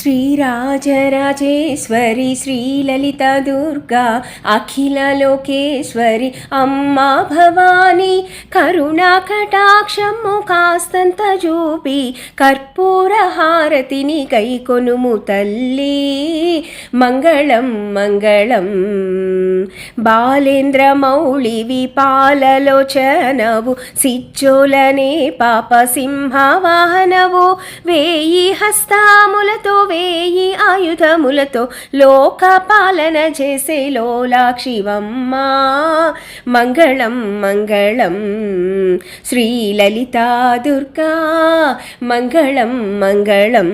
శ్రీరాజరాజేశ్వరి శ్రీలలిత దుర్గా అఖిల లోకేశ్వరి అమ్మా భవాని కరుణా కటాక్షము కాస్తంత చూపి కర్పూర హారతిని కైకొనుము తల్లి. మంగళం మంగళం. బాలేంద్ర మౌళివి పాలలోచనవు సిచ్చోలనే పాప సింహవాహనవు వేయి హస్తాములతో వేయి ఆయుధములతో లోక పాలన చేసే లోలాక్షివమ్మ. మంగళం మంగళం శ్రీలలితా దుర్గా. మంగళం మంగళం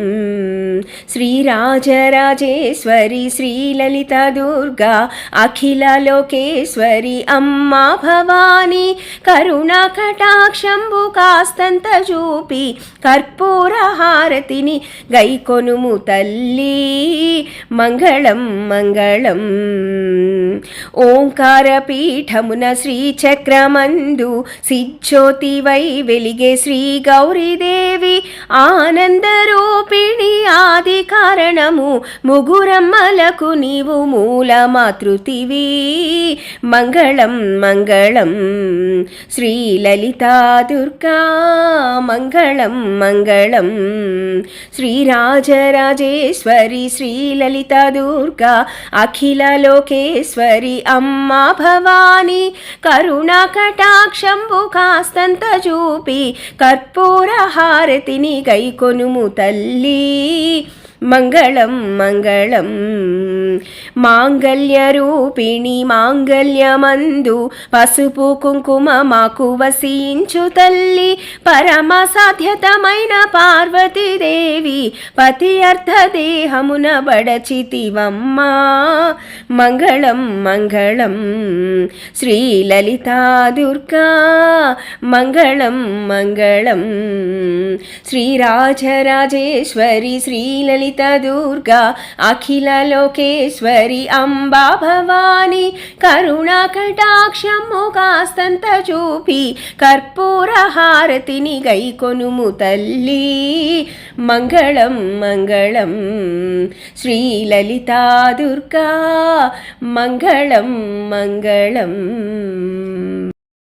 శ్రీరాజరాజేశ్వరి శ్రీలలిత దుర్గా అఖిల లోకేశ్వరి అమ్మా భవాని కరుణా కటాక్షంబు కాస్తంత చూపి కర్పూర హారతిని గైకొనుము తల్లి. మంగళం మంగళం. ఓంకార పీఠమున శ్రీచక్రమందు సిజ్యోతివై వెలిగే శ్రీ గౌరీదేవి ఆనందరూపిణి ఆది కారణము. ముగురమ్మలకు నీవు మూల మాతృతివి మంగళం మంగళం శ్రీలలితా దుర్గా. మంగళం మంగళం శ్రీరాజరాజేశ్వరి శ్రీలలిత దుర్గా. అఖిల లోకేశ్వరి అమ్మా భవాని. కరుణా కటాక్షంబు కాస్తంత చూపి. కర్పూర హారతిని గైకొనుము తల్లి. మంగళం మంగళం. మాంగళ్య రూపిణి మాంగళ్యమందు పసుపు కుంకుమ మాకు వసించు తల్లి. పరమ సాధ్యతమైన పార్వతీదేవి పతి అర్థ దేహమున బడచితివమ్మా. మంగళం మంగళం. శ్రీలలితా దుర్గా మంగళం మంగళం. శ్రీరాజరాజేశ్వరి శ్రీలలి దుర్గా అఖిల లోకేశ్వరి అంబా భవాని కరుణా కటాక్షము కాస్తంత చూపి కర్పూర హారతిని గైకొనుము తల్లి. మంగళం మంగళం శ్రీ శ్రీలలితా దుర్గా మంగళం మంగళం.